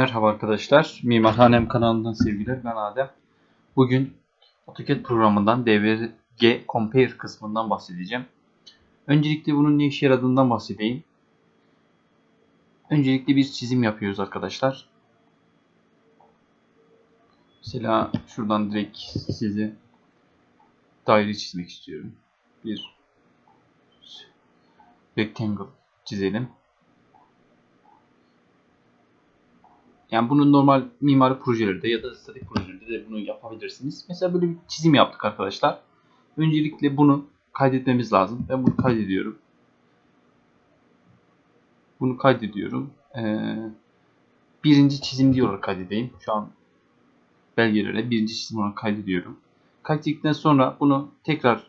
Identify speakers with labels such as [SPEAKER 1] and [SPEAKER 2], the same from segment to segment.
[SPEAKER 1] Merhaba arkadaşlar. Mimarhanem kanalından sevgiler. Ben Adem. Bugün AutoCAD programından DVG Compare kısmından bahsedeceğim. Öncelikle bunun ne işe yaradığından bahsedeyim. Öncelikle bir çizim yapıyoruz arkadaşlar. Mesela şuradan direkt size daire çizmek istiyorum. Bir rectangle çizelim. Yani bunun normal mimari projelerde ya da statik projelerde de bunu yapabilirsiniz. Mesela böyle bir çizim yaptık arkadaşlar. Öncelikle bunu kaydetmemiz lazım. Ben bunu kaydediyorum. Bunu kaydediyorum. Ee, birinci çizim diye olarak kaydedeyim. Şu an belgelere birinci çizim olarak kaydediyorum. Kaydettikten sonra bunu tekrar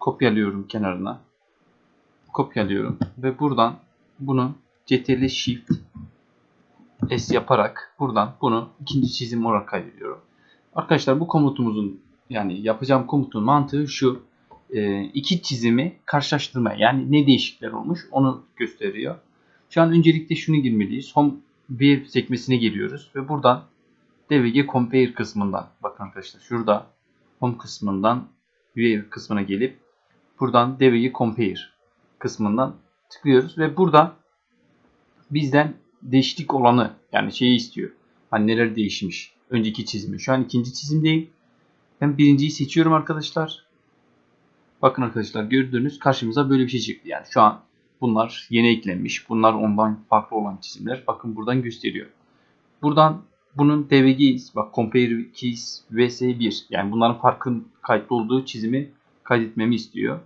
[SPEAKER 1] kopyalıyorum kenarına. Kopyalıyorum ve buradan bunu CTRL Shift S yaparak buradan bunu ikinci çizim olarak kaydediyorum. Arkadaşlar bu komutumuzun yani yapacağım komutun mantığı şu. E, iki çizimi karşılaştırma yani ne değişiklikler olmuş onu gösteriyor. Şu an öncelikle şunu girmeliyiz. Home View sekmesine geliyoruz ve buradan DVG Compare kısmından bakın arkadaşlar şurada Home kısmından View kısmına gelip buradan DVG Compare kısmından tıklıyoruz ve burada bizden değişiklik olanı yani şeyi istiyor. Hani neler değişmiş. Önceki çizimi. Şu an ikinci çizimdeyim. Ben birinciyi seçiyorum arkadaşlar. Bakın arkadaşlar gördüğünüz karşımıza böyle bir şey çıktı. Yani şu an bunlar yeni eklenmiş. Bunlar ondan farklı olan çizimler. Bakın buradan gösteriyor. Buradan bunun DVG bak compare keys vs1 yani bunların farkın kayıtlı olduğu çizimi kaydetmemi istiyor.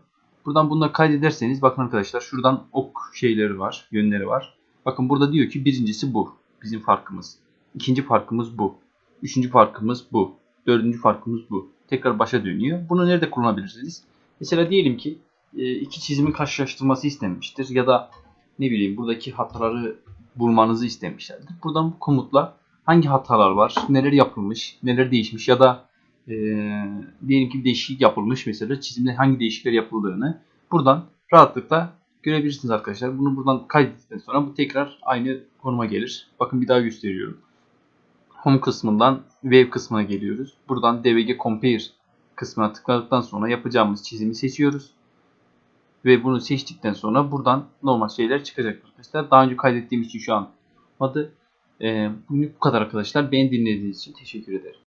[SPEAKER 1] Buradan bunları kaydederseniz bakın arkadaşlar şuradan ok şeyleri var, yönleri var. Bakın burada diyor ki birincisi bu. Bizim farkımız. İkinci farkımız bu. Üçüncü farkımız bu. Dördüncü farkımız bu. Tekrar başa dönüyor. Bunu nerede kullanabilirsiniz? Mesela diyelim ki e, iki çizimin karşılaştırması istenmiştir. Ya da ne bileyim buradaki hataları bulmanızı istemişlerdir. Buradan bu komutla hangi hatalar var, neler yapılmış, neler değişmiş ya da e, diyelim ki bir değişiklik yapılmış mesela çizimde hangi değişiklikler yapıldığını buradan rahatlıkla görebilirsiniz arkadaşlar. Bunu buradan kaydettikten sonra bu tekrar aynı konuma gelir. Bakın bir daha gösteriyorum. Home kısmından Web kısmına geliyoruz. Buradan DVG Compare kısmına tıkladıktan sonra yapacağımız çizimi seçiyoruz. Ve bunu seçtikten sonra buradan normal şeyler çıkacak arkadaşlar. Daha önce kaydettiğim için şu an adı. Ee, bu kadar arkadaşlar. Beni dinlediğiniz için teşekkür ederim.